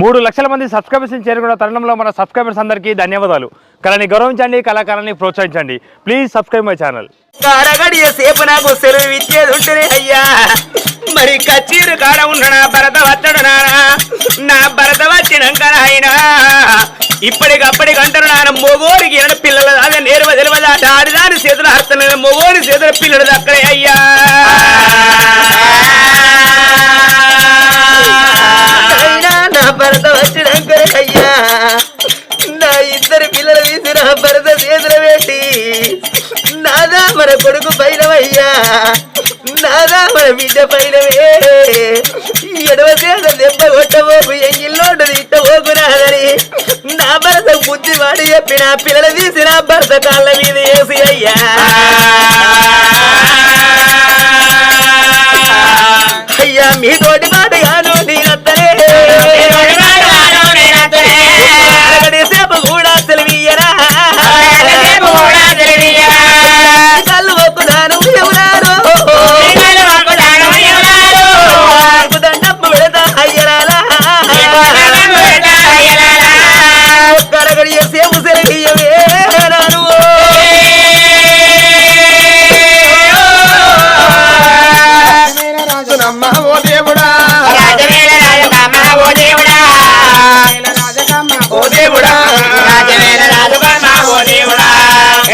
మూడు లక్షల మంది సబ్స్క్రైబర్స్ని చేరుకున్న తరుణంలో మన సబ్స్క్రైబర్స్ అందరికీ ధన్యవాదాలు. కళని గౌరవించండి కళాకారాన్ని ప్రోత్సహించండి. ప్లీజ్ సబ్స్క్రైబ్ మై ఛానల్ కారగడియ సేపు నాకు సెలవు ఇచ్చేది ఉంటేనే అయ్యా. మరి కచ్చీరు కాడ ఉండనా భరత వచ్చడు నానా. నా భరత వచ్చినాక ఆయన ఇప్పటికప్పటికంటారు నాన్న మొగోడికి ఎనడు పిల్లల అదే నేరువ తెలియదా? ఆడిదాని చేతులు హస్తలేదు మొగోడి చేతుల పిల్లలు అక్కడే అయ్యా. భరత వచ్చినాక అయ్యా నా ఇద్దరు పిల్లలు తీసి నా భరత చేతులు పెట్టి నాదా మన కొడుకు పైనవయ్యా నాదా మన బిడ్డ పైనవే ఎడవ చేత దెబ్బ కొట్టబోకు ఎంగిల్లోడు తిట్టబోకు నాదని. నా భరత బుద్ధి వాడి చెప్పి నా పిల్లలు తీసి నా భర్త కాళ్ళ మీద వేసి అయ్యా. అయ్యా మీ తోటి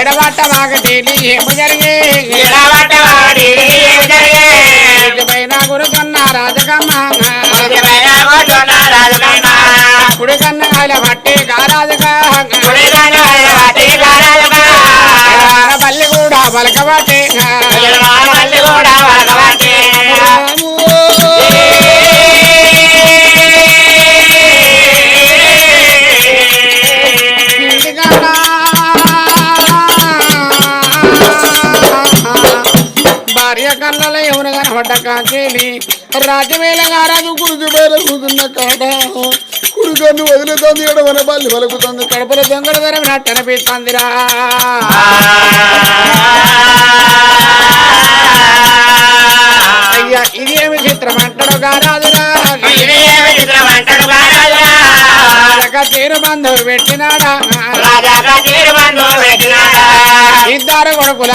ఎడబట్ట మాగటేలి ఏమి జరిగే? పైన గురుకన్న రాజకమ్మ. కుడి కన్న కాయల పట్టి గారాజుగా బల్లి కూడా పలకబట్టే ఎవరు కనబడ్డ కాచేలి రాజమేళ గారాజు పేరు కూతున్న కాడ. కురుకన్ను వదులుతోంది ఎడవన బల్లి పలుకుతుంది. కడపల దొంగల ధర నట్టనిపిస్తుందిరా అయ్యా ఇది ఏమి చిత్రం అంటాడు గారాజురా తీరు బంధువు పెట్టినాడా? ఇద్దరు కొడుకుల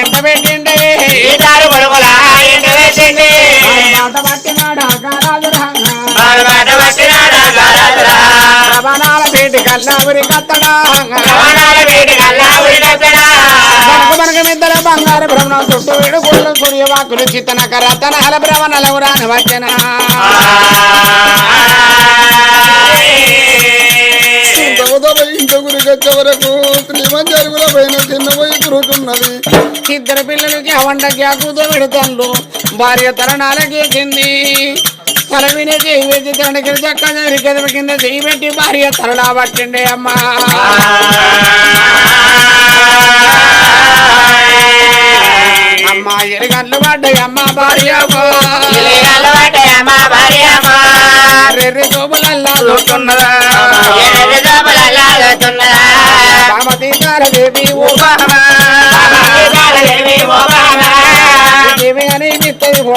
ఎంట పెట్టిండే. మాట రవణాల పేటి కల్లా ఉరి కత్తడా. మనకు మనకు మిద్దల బంగారు భ్రమణం చుట్టూ విడుగుళ్ళు కురియ వాకులు చిత్తన కరతన హల భ్రమణల ఉరాని వచ్చన వరకు శ్రీమంజరుగుల పైన చిన్నపోయి కురుతున్నది ఇద్దరు పిల్లలకి అవండకి అక్కుతో పెడతాను భార్య తరణాలకి కింది తల వినే చేయి వేసి తనకి చక్క కదవ కింద చేయి పెట్టి భార్య తరణా పట్టిండే అమ్మా. అమ్మా ఎరగన్లు పడ్డాయి అమ్మ భార్య రెర్రి తోపులల్లా చూస్తున్నదా రామతి దేవి ఓ దేవి అని మిత్తది ఓ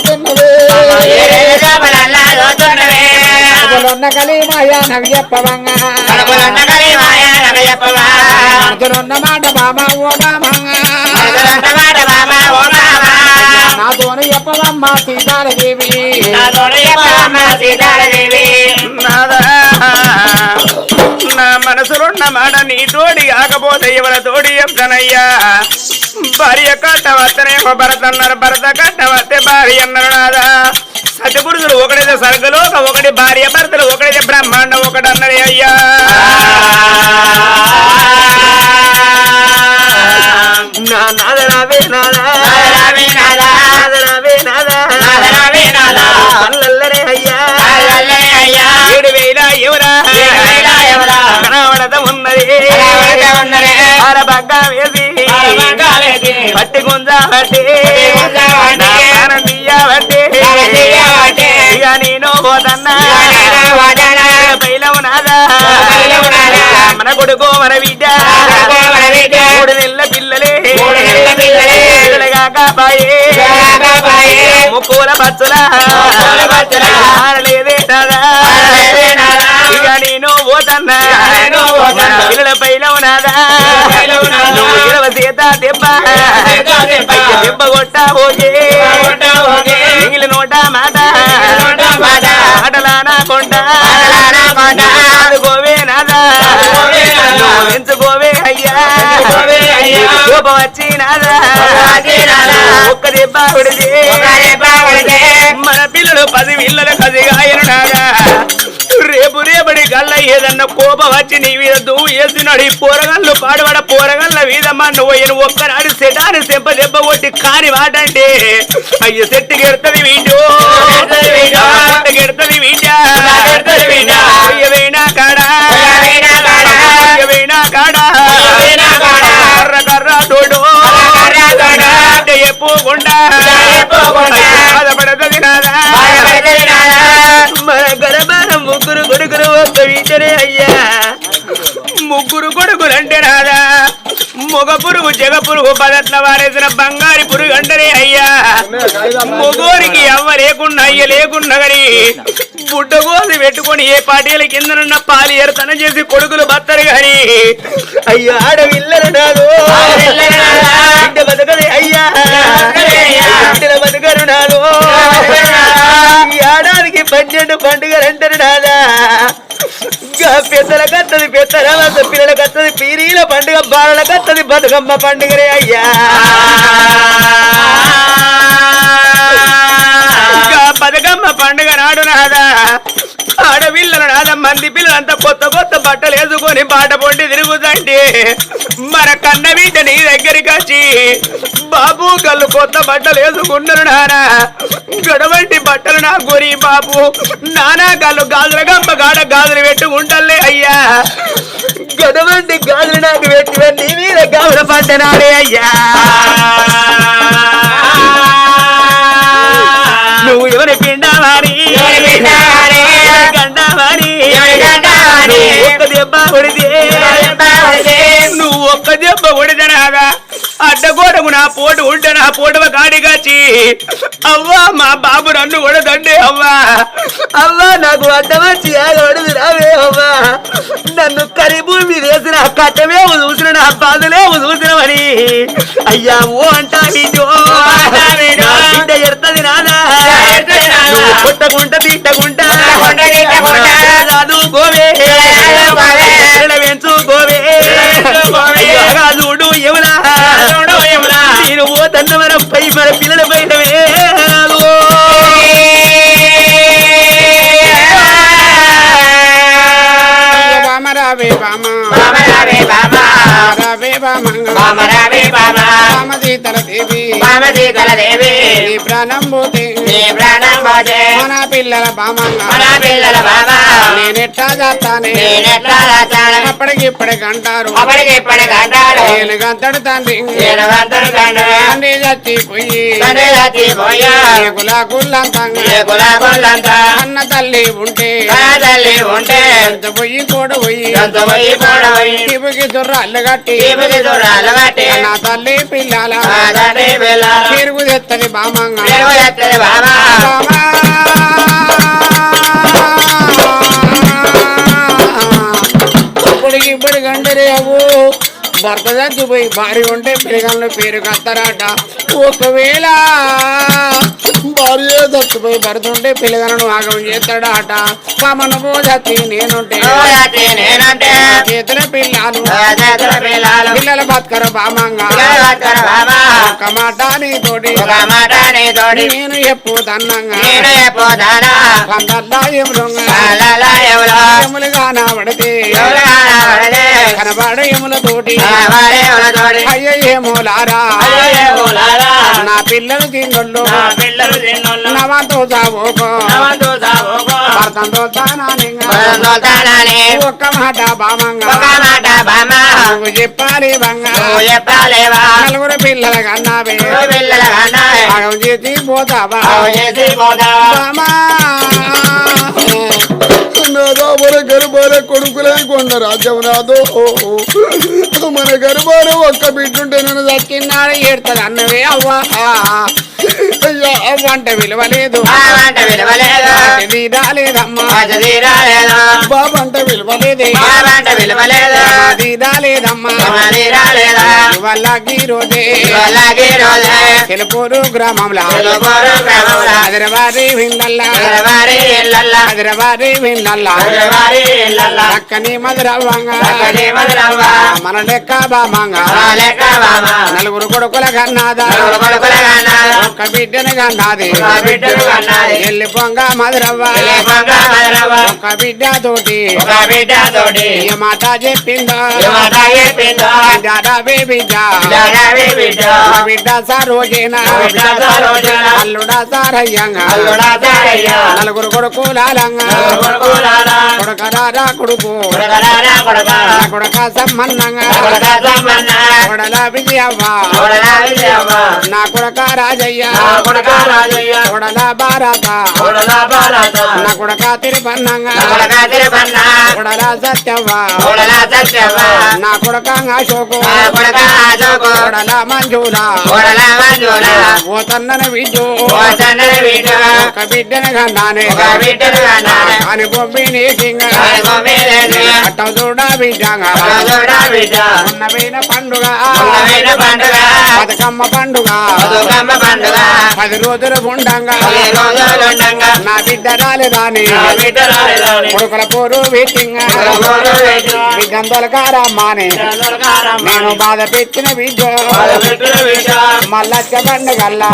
అందులోన్న కలిమాయా నవి చెప్పవంగా అందులోన్న మాట బామ ఓ బామంగా నాతోని చెప్పవమ్మ సీతారదేవి నాదా, నా మనసులున్న మాట నీ తోడి కాకపోతే ఎవరి తోడి చెప్తానయ్యా భార్య కట్ట వస్తేనేమో భరత అన్నారు. భరత కట్ట వస్తే భార్య అన్నారు నాదా. సత్యపురుషులు ఒకటైతే స్వర్గలోక ఒకటి భార్య భర్తలు ఒకటైతే బ్రహ్మాండం ఒకటి అన్నది అయ్యా. నా నాద నాదా. ఉన్నది మగ్గ వేసి. పట్టి గుంజ. ప్రాణం తీయబట్టి. ఇక నేను పోతన్నా. మన కొడుకు మన బిడ్డ బిడ్డ. మూడు నెలల పిల్లలే. ముక్కుల పచ్చుల. ఆడలేదే నాదా. ఇక నేను పోతన్నా. పిల్లల పైలవు నువ్వు ఇరవ సీత దెబ్బ దెబ్బ. అయ్య దెబ్బ కొట్ట కొట్ట నోట మాట ఆటలానా కొండ నాదా ఎంచుకోవే అయ్యా కోపం వచ్చి నాదా ఒక్క దెబ్బ కొడితే మన పిల్లలు పది పిల్లలు కదిగాయను నాదా రేపటి గల్ల ఏదన్నా కోపం వచ్చి నీ మీద దువ్వు వేసినాడు ఈ పోరగళ్ళు పాడుబడ పోరగళ్ళ వీధమ్మ నువ్వు ఈయన ఒక్కనాడు సెటాని సెంప దెబ్బ కొట్టి కాని వాటంటే అయ్య సెట్టు గెడతది వీడు గెడతది వీడు. గెడతది వీడ గెడతది వీడు. అయ్యవేనా కాడా? అయ్యవేనా కాడా. కర్ర కర్ర తోడు. ఎప్పుకుండా. పురుగు పదట్ల వారేసిన బంగారి పురుగు అంటనే అయ్యా. మొగోరికి అవ్వ లేకుండా అయ్య లేకుండా గని బుడ్డ కోసి పెట్టుకొని ఏ పాటీల కిందనున్న పాలి ఎరతన చేసి కొడుకులు బత్తరు గాని. అయ్యా ఆడవిల్లరు నాదు. అయ్యా. బతకరు నాదు. పన్నెండు పండుగలు అంటారు నాదా ఇంకా పెద్దల కత్తది పెద్దల పిల్లలకు వస్తుంది కత్తది పీరీల పండుగ బాలలకు కత్తది బతుకమ్మ పండుగరే అయ్యా. ఇంకా బతుకమ్మ పండుగ నాడు నాదా. ఆడపిల్లలు నాదా మంది పిల్లలంతా కొత్త కొత్త బట్టలు వేసుకొని బాట పొండి తిరుగుతంటే మన కన్న బిడ్డ నీ దగ్గరికి వచ్చి బాబు గల్లు కొత్త బట్టలు వేసుకున్నారు నానా. గడవంటి బట్టలు నా గురి బాబు. నానా గల్లు గాజుల గంప గాడ గాజులు పెట్టుకుంటలే అయ్యా. గడవంటి గాజులు నాకు పెట్టి నీ మీద గాజుల పడ్డనాడే అయ్యా. నువ్వు ఎవరి పిండావారి? ఒక్క దెబ్బ కొడితే. దెబ్బ కొడితే. నువ్వు ఒక్క దెబ్బ కొడితేనాగా అడ్డగోడకు నా పోటు ఉంటే నా పోటువ కాడిగాచి అవ్వా మా బాబు నన్ను కొడదండి అవ్వా. అవ్వా నాకు అడ్డం వచ్చి ఆగబడింది రావే అవ్వా. నన్ను కరిభూమి వేసిన కట్టమేవు చూసిన నా బాధలేవు చూసినవని అయ్యా ఓ అంటా. బిడ్డ ఎడతది నాదా? చదువుకోవే చదువుకోవే. పిల్లల పెంచుకోవే పెంచుకోవే. బాగా చూడు ఎవరా. నేను ఓ తన్న మన పిల్లల పైనవే రావే బామ బామ. రావే బామ. రావే బామ. రావే బామ. బామ సీతల దేవి. బామ సీతల దేవి ప్రాణం పోతే మన పిల్లల బామంగ మన పిల్లల బామ. నేనెట్టా చేస్తానే నేనెట్లా రాచాను అప్పటికి ఇప్పటికి అంటారు. అప్పటికి ఇప్పటికి అంటారు. నేను గంతడు తండ్రి. నేను తండ్రి చచ్చిపోయి తండ్రి చచ్చిపోయా కులా కుల్లంతంగా ఏ కులాకులంతా అన్న తల్లి ఉంటే. తల్లి ఉంటే. ఎంత పోయి కూడా పోయి. ఎంత పోయి కట్టి. కట్టి. నా తల్లి పిల్లల. తిరుగు తెత్తది బామంగా బామ ఇప్పటికి ఇప్పుడు గంటరే అవు భర్త చచ్చిపోయి భార్య ఉంటే పిల్లగాళ్ళు పేరు కత్తరాట ఒకవేళ భార్య చచ్చిపోయి భర్త ఉంటే పిల్లగాలను ఆగం చేస్తాడాట. కమను పోజత్తి నేనుంటే. చేతుల పిల్లలు. పిల్లలు. బతకర బామంగా ఒక మాట నీతోటి ఒక మాట నీతోటి నేను ఎప్పుడు తన్నంగా నేను ఎప్పుదానా కందల్లా ఎములుగా అలల ఎవరో ఎములుగా నాబడితే ఎవరు కానబడలే కనబడ ఎములతోటి వారే ఎవరతోటి అయ్యో ఏమోలారా అయ్యో ఏమోలారా. నా పిల్లలు తింగళ్ళు నా పిల్లలు తిన్నోళ్ళు నవంతో సావోకో నవంతు తోల్తానని ఒక్క మాట బామంగా. చెప్పాలి నలుగురు పిల్లల నువ్వు పిల్లల చేసి పోతావా? గర్భాల కొడుకులే కొండ రాజ్యం రాదో. మన గర్భాల ఒక్క బిడ్డుంటే నేను దక్కినాడు ఏడుతుంది అన్నవే అవ్వా. బావంట విలువలేదు. రాలేదమ్మా. అది రాలేదు? బాబు అంటే విలువ లేదే బావంట విలువలేదు? అది రాలేదమ్మా అది రాలేదా వల్ల రోజే అలాగే రోజే తెలుపూరు గ్రామంలో. హైదరాబాద్ హైదరాబాద్ మధురవ్వంగా. మధురవ్వ. మన లెక్క బామంగా నలుగురు కొడుకుల కన్నాదా కన్నాదా. ఒక్క బిడ్డను కన్నాది ఒక బిడ్డను కన్నాది. ఎల్లి పొంగ మధురవ్వ బిడ్డ తోటి ఒక బిడ్డ తోటి ఏ మాట చెప్పిందో ఏ మాట చెప్పిందో. దాదాబే బిడ్డ దాదావి బిడ్డ. మా బిడ్డ సరోజేనా మా బిడ్డ సరోజేనా. అల్లుడా సారయ్యంగా అల్లుడా సారయ్య. నలుగురు కొడుకులాలంగా. కొడుకరారా కొడుకు కొడుకరారా కొడుక. కొడుక సమ్మన్నంగా కొడుక సమ్మన్న. కొడల విజయవ్వ కొడల విజయవ్వ. నా కొడుక రాజయ్య నా కొడుక రాజయ్య. కొడల భారత కొడల భారత. నా కొడుక తిరుపన్నంగా నా కొడుక తిరుపన్న. కొడల సత్యవ్వ కొడల సత్యవ్వ. నా కొడుక అశోకు నా కొడుక అశోకు. కొడల మంజుల కొడల మంజుల. ఓ తన్నన విజు ఓ తండ్రి బిడ్డ. ఒక బిడ్డను కన్నానే ఒక బిడ్డను కన్నానే. కాని బొమ్మి నీకింగా కాని బొమ్మి నీకింగా. అట్ట చూడా బిడ్డంగా రాజోడా బిడ్డ. ఉన్నవైన పండుగ ఉన్నవైన పండుగ. బతుకమ్మ పండుగ బతుకమ్మ పండుగ. పది రోజులు రోజులుండంగా. నా బిడ్డ రాలేదాని. కొడుకుల పోరు పోరు వెట్టింగా. బిడ్డందొలకారమ్మాని నేను బాధ పెట్టిన బిడ్డ. మల్లచ్చ పండుగల్లా.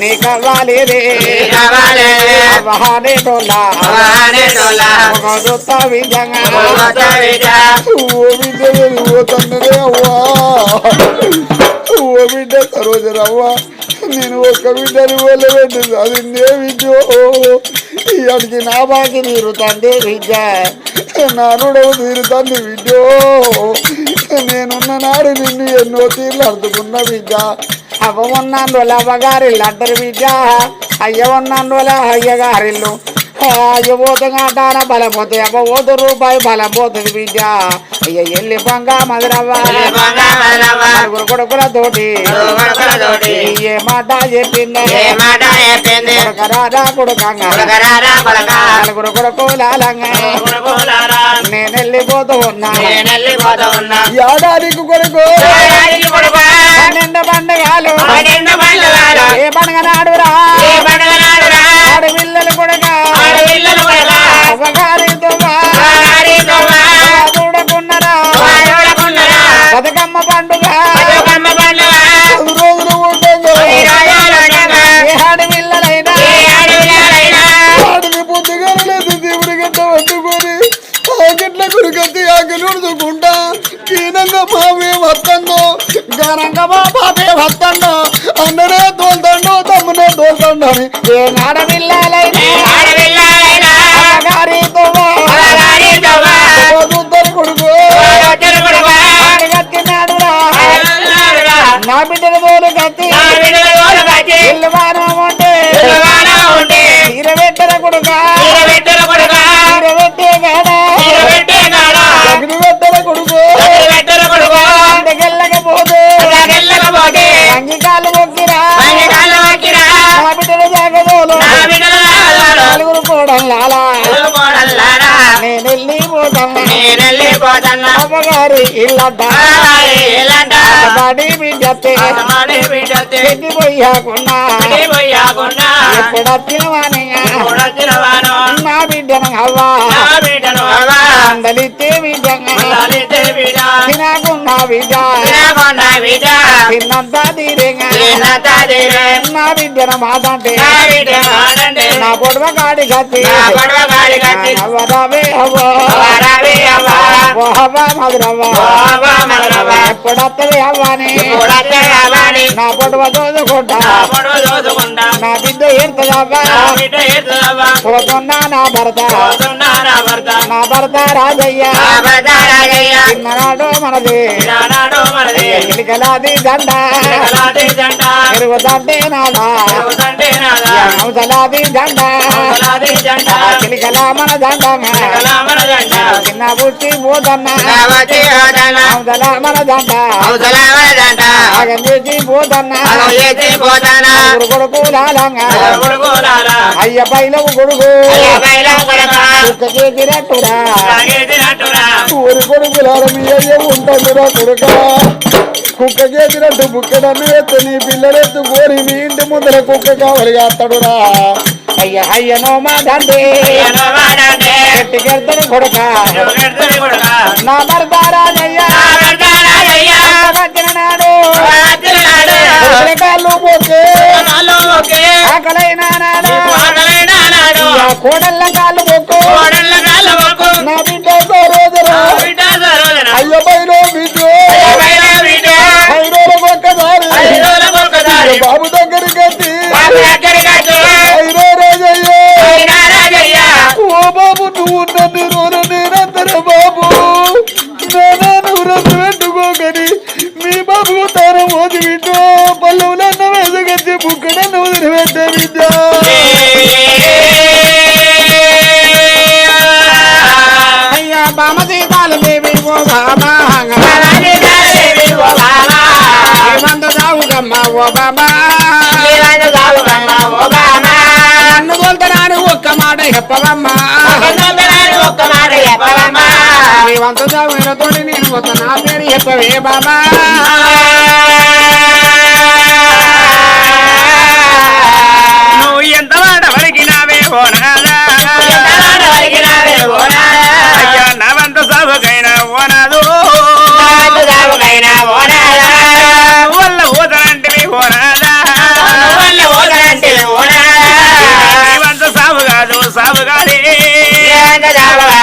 నీ కవ్వాలేదే. ఒక కొత్త బిడ్డ. ఓ బిడ్డ ఓ తండ్రి అవ్వా ఓ బిడ్డ సరోజరవ్వ నేను ఒక్క బిడ్డను వదిలిపెట్టి చదివిందే విద్యో ఇక్కడికి నా బాకి తండ్రి విద్య నా రుడవు తండ్రి విద్యో నేనున్న నాడు నిన్ను ఎన్నో తీర్లు అర్థకున్న విద్య అవ్వ ఉన్నాను అవ్వగారిల్లు అంటారు విద్య అయ్య ఉన్నాను అయ్యగారిల్లు పోతుంటాన బలం పోతుంది అవ్వ పోతు రూపాయి బలం పోతుంది బిడ్డ అయ్య ఎల్లి పొంగ మధురవ్వ. పొంగ మధురవ్వ. నలుగురు కొడుకులతోటి నలుగురు కొడుకులతోటి. ఏ మాట చెప్పింది. కొడుకరారా కొడుక. నేను వెళ్ళిపోతూ ఉన్నా. పన్నెండు పండుగలు. ఏ పండుగ నాడురా గురికెత్తి ఆకెలు ఉడుచుకుంటా కీనంగా మావే వస్తందో ఘనంగా మా పాపే వస్తండా అన్ననే తోల్తండో తమ్మునే తోల్తండని ఏ ఆడపిల్లలైనా ఏ అడవులైనా. నలుగురు కోడళ్ళాలా కోడళ్ళారా. నేను వెళ్ళిపోతాను నేను వెళ్ళిపోతున్నా. అమ్మగారి ఇల్లంట అలాగే ఇలాంట. బడి బిడ్డతే అమ్మడి బిడ్డతే. పెట్టిపోయాకున్నా వెళ్ళిపోయాకుండా. ఎప్పుడొచ్చిన వానిగా చూడొచ్చిన వాను. నా బిడ్డను అవ్వా నా బిడ్డను అవ్వా. అందలితే బిడ్డగా ఉండాలితే బిడ్డ. తినకున్నా బిడ్డ తినకుండా బిడ్డ. తిన్నంత తీరేగా తిన్నంత తీరే. నా బిడ్డను మాదంటే నా బిడ్డను ఆడండి. నా పొడవ కాడి కత్తి నా గొడవ గాడి కట్టి. అవ్వరావే అవ్వ అవ్వరావే అవ్వ. నా పొడవ దోదుకుంటా. నా బిడ్డ ఎత్తుదవ్వా పోతున్నా నా భర్త. నా భర్త. రాజయ్య. చిన్ననాడు మనది. ఎలికలాది దండ. తిరుగుదంటే నాదా. అవసలాది దండ. చిలికల మన జంట చిన్న బుట్టి మన జంట ఆగం చేసి పోతానా కొడుకు లాలంగా అయ్య పైలవు కొడుకు అయ్య బయలం కొడక కుక్క చేసినట్టురా సాగేసినట్టురా ఊరి కొడుకులార మీ అయ్య ఉంటాడురా కొడుక. కుక్క చేసినట్టు బుక్కడన్ను ఎత్తు నీ పిల్లలెత్తు కోరి మీ ఇంటి ముందర కుక్క కావాలి కాస్తాడురా అయ్య అయ్యనో మా దండే అయ్యనో వాడంటే ఎట్టుకెళ్తాడు కొడుక. నా భర్త రాజయ్య. నా భర్త రాజయ్య. వచ్చిన నాడు. కాళ్ళు పోతే ఆకలైన నాడు. కోడళ్ళ కాళ్ళు మొక్కు నా నువ్వు నన్ను రోజు నేనంతర బాబు. నానా నువ్వు రద్దు పెట్టుకోకని మీ బాబు తాను మోది బిడ్డ పల్లవులన్న వేసగచ్చి బుక్కడన్న వదిలిపెట్టే బిడ్డ అయ్యా బామ సీతాలు దేవి ఓ బామ వంద సాగుదమ్మ ఓ బామ మాట చెప్పవమ్మా. ఒక్క మాట చెప్పవమ్మా. సాగుతోటి నేను ఒక నా పేరు చెప్పవే బాబా.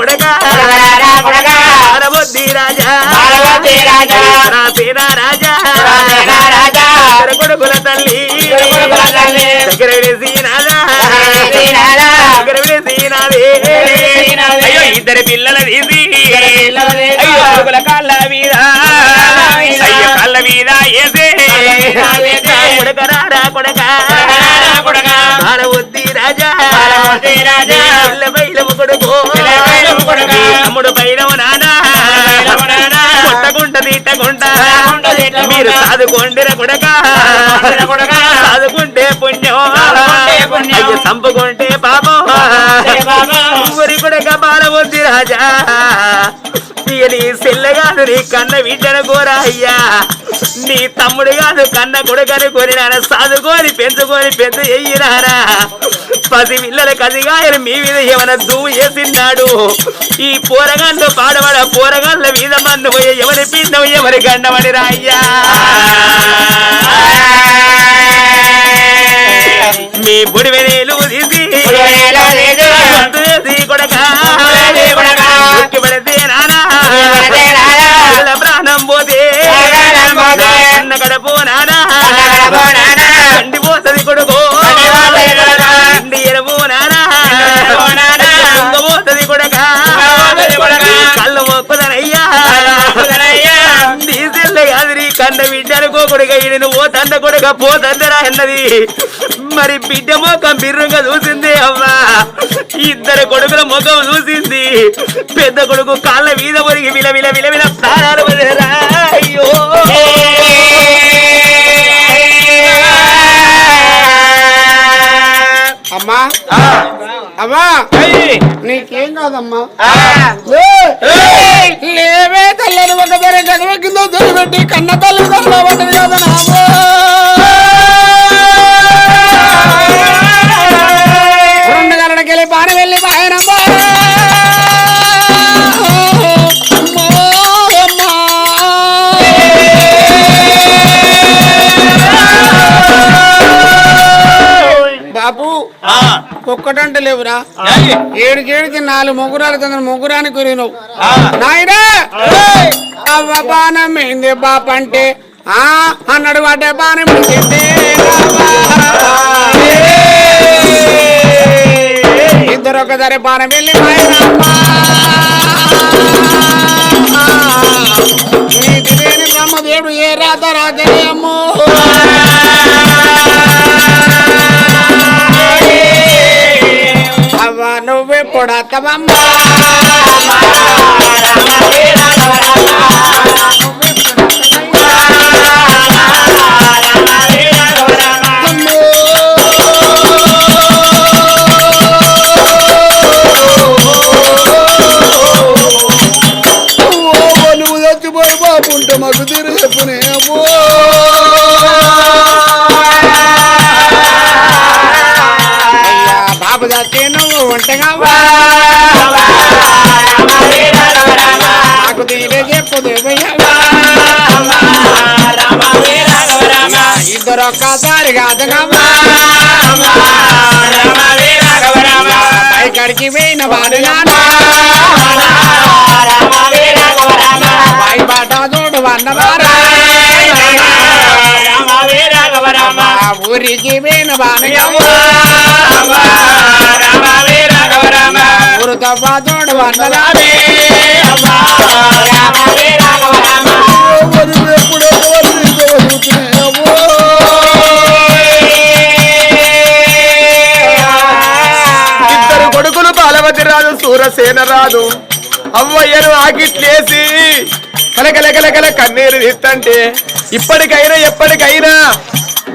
కొడక ఆరబొద్ది రాజా. నా రాజా. ఇద్దరు కొడుకుల తల్లి. దగ్గర అయ్యో ఇద్దరు పిల్లల తీసి అయ్యో కొడుకుల కాళ్ళ మీద. కాళ్ళ మీద ఏసే. కొడకరారా కొడక ఆరబొద్ది రాజా. పిల్ల బయలము కొడుకు. తమ్ముడు నానా. కొట్టకుంట తిట్టకుంట మీరు సాదుకోండిర కొడక. సాదుకుంటే పుణ్యం. చంపుకుంటే పాపం. ఊరి కొడక బాలవద్ది రాజా. నీ సెల్లె కాదు నీ కన్న బిడ్డను కోరా అయ్యా. నీ తమ్ముడు కాదు కన్న కొడుకని కోరినారా సాదుకొని పెంచుకొని పెద్ద ఎయ్యినారా పసి పిల్లల కదిగాయన మీ మీద ఏమైనా దువ్వు చేసిన్నాడు ఈ పోరగాళ్ళు పాడబడ పోరగాళ్ళ మీద మన్ను పోయే ఎవరి పిండం ఎవరి గండమని రాయ్యా మీ బుడివెనేలు తీసి కండిపోతుంది కొడుకు కండి ఎరవు నానా పోతుంది కొడక కళ్ళు మొక్కుదనయ్యా నీ కాదు నీ బిడ్డ అనుకోకొడుక ఇది నువ్వు తండ కొడుక పోతందరా అన్నది మరి బిడ్డ ముఖం బిర్రుగా చూసింది అమ్మా ఇద్దరు కొడుకుల ముఖం చూసింది. పెద్ద కొడుకు కాళ్ళ మీద ఒరిగి విల విల విల విల ప్రాణాలు అమ్మా నీకేం కాదమ్మా? లేవే తల్లని ఒక బెర గదవ కింద పెట్టి కన్న తల్లి ఒక్కటంటే లేవురా. ఏడుకి ఏడుకి నాలుగు ముగ్గురాలు తొందర ముగ్గురానికి కురినవు నాయనా అవ్వ బాణం ఏంది బాప అంటే ఆ అన్నాడు వాటే బాణం ఇద్దరు ఒకసారి బాణం వెళ్ళి. నీతి లేని బ్రహ్మదేవుడు ఏ రాత రాజనే అమ్మో నువ్వెప్పుడు అత్తమమ్మా నాకు తీరే చెప్పు దేవయ్యవా. ఇద్దరు ఒక్కసారి కాదుగా వా. పైకడికి పోయిన వాడు. పై బాట చూడు వన్నవారా ఆ ఊరికి పోయిన వాడుగా ఎవరు నీతో వదులుతునే ఇద్దరు కొడుకులు బాలవతి రాజు సూరసేన రాజు అవ్వయ్యను ఆకిట్లేసి కలకలకలకల కన్నీరు తీస్తంటే ఇప్పటికైనా ఎప్పటికైనా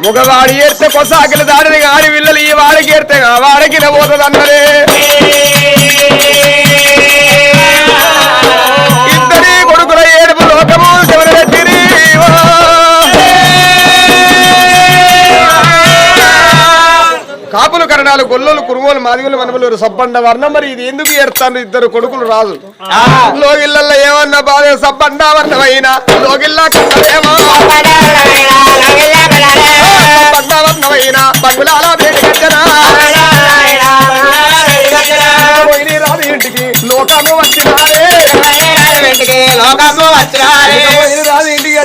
మగవాడు ఏర్తే కొసాకిల దాడిని ఆడి పిల్లలు ఈ వాడికి ఏర్తే ఆ వాడికి పోతుంది అన్నదే కరణాలు గొల్లోలు కురుమోలు మాదిగులు మనములు సబ్బండ వర్ణం. మరి ఇది ఎందుకు ఏర్తాను ఇద్దరు కొడుకులు రాజు? లోగిళ్ళల్లో ఏమన్నా బాధ? సబ్బండ వర్ణమైన? లోగిల్లా వర్ణమైన? వేడి రాదు ఇంటికి లోకము వచ్చినారే లోకము వచ్చినారే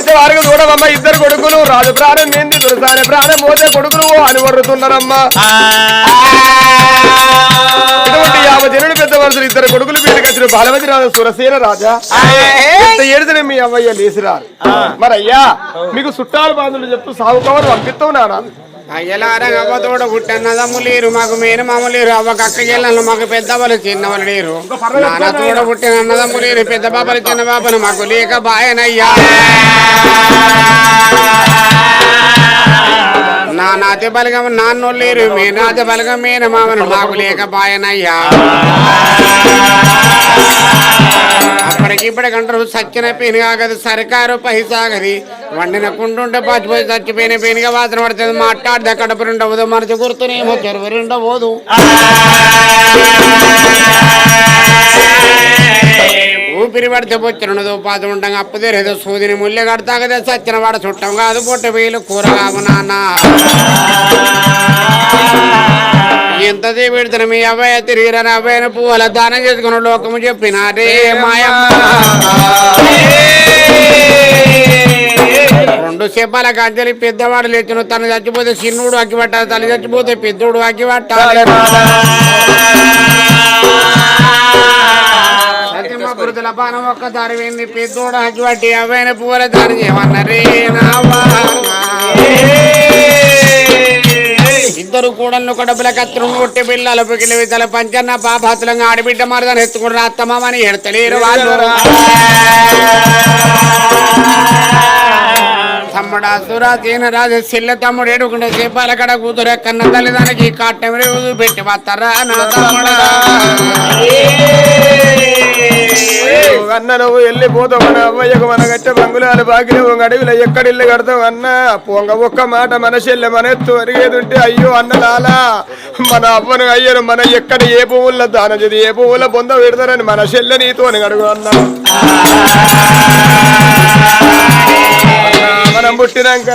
వచ్చే వారికి చూడవమ్మ. ఇద్దరు కొడుకులు రాజు ప్రాణం ఏంది దురసానే ప్రాణం పోతే కొడుకులు అని వరుతున్నారమ్మా ఇటువంటి యాభై జనుడు పెద్ద వరుసలు ఇద్దరు కొడుకులు వీరికి వచ్చిన బాలవతి రాజు సురసేన రాజా. ఏడుదనే మీ అవ్వయ్య లేసిరారు. మరి అయ్యా మీకు చుట్టాలు బాధలు చెప్తూ సాగు కవర్ పంపిస్తావు నానా అయ్యలారా అవ్వ తోడ పుట్టన్నదమ్ము లేరు మాకు మేన మామ లేరు అవ్వ కక్కగెళ్ళను మాకు పెద్దవాళ్ళు చిన్నవాళ్ళు లేరు నాన్న తోడ పుట్టిన అన్నదమ్ము లేరు పెద్ద బాబలు చిన్న బాబను మాకు లేక బాయనయ్యా. నాతి బలగం లేరు మీ నాతి బలగం మేన మామను మాకు లేక బాయనయ్యా అప్పటికి ఇప్పటికంటారు సచ్చిన పెనుగాగదు సర్కారు పైసాగది. వండిన కుంటుంటే పాచిపోయి చచ్చిపోయిన పెనుగా వాసన పడుతుంది. మాట్లాడితే కడుపు రెండవదు మరచి గుర్తునేమో చెరువు రెండవదు ఊపిరి పడితే బొచ్చినదో పాత ఉండగా అప్పు తెరేదో సూదిని ముల్లె కడతా కదా సచ్చిన వాడ చుట్టం కాదు పొట్ట వేలు కూర కావు నాన్న. ఎంత పెడుతున్న మీ అబ్బాయి తిరిగిరని అబ్బాయిని పువ్వుల దానం చేసుకున్న లోకము చెప్పినారే మాయమ్మ. రెండు సేపాల కంచెలి పెద్దవాడు లేచిన తను చచ్చిపోతే చిన్నుడు అగ్గి పట్టాలి తల్లి చచ్చిపోతే పెద్దోడు అగ్గి పట్టాలి సత్యమ పురుతుల పానం ఒక్కసారి వెళ్ళి పెద్దోడు అగ్గి పట్టి అబ్బాయిని పువ్వుల దానం చేయమన్నారే నావా ఇద్దరు కూడలను కడుపుల కత్తులు కొట్టి పిల్లలు పిగిలి తల పంచన్న పాపాతులంగా ఆడబిడ్డ మరదని ఎత్తుకుని అత్తమామని ఎడతలేరు వాళ్ళు. తమ్ముడా సురా తీన రాజు చెల్లె తమ్ముడు ఏడుకుంటే చేపాల కడ కూతురే కన్న తల్లిదానికి కాటం పెట్టి వస్తారా నా తమ్ముడా. అన్న నువ్వు వెళ్ళిపోతావు మన అవ్వయ్యకు మన గట్టె బంగులాలు బాగిలు నువ్వు అడవిలో ఎక్కడిల్లు కడతావు అన్న? పొంగ ఒక్క మాట మన చెల్లె మన ఎత్తు అరిగేదింటే అయ్యో అన్న లాలా మన అవ్వను అయ్యను మన ఎక్కడ ఏ పువ్వుల్లో దాన చేది ఏ పువ్వుల బొంద పెడతారని మన చెల్లె నీతో అని అడుగు అన్న. అన్నా, మనం పుట్టినాక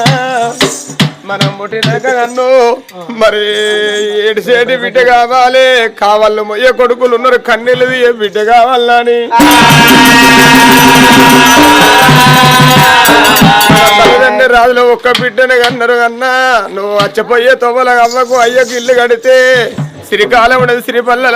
మనం పుట్టినాక నన్ను మరి ఏడిసేటి బిడ్డ కావాలి. కావాలి మొయ్య కొడుకులు ఉన్నారు కన్నీళ్ళది ఏ బిడ్డ కావాలని. తల్లిదండ్రి రాజులో ఒక్క బిడ్డని కన్నారు కన్నా. నువ్వు అచ్చపోయే తొవ్వల అవ్వకు అయ్యకు ఇల్లు కడితే శ్రీకాలం ఉండదు శ్రీపల్లెల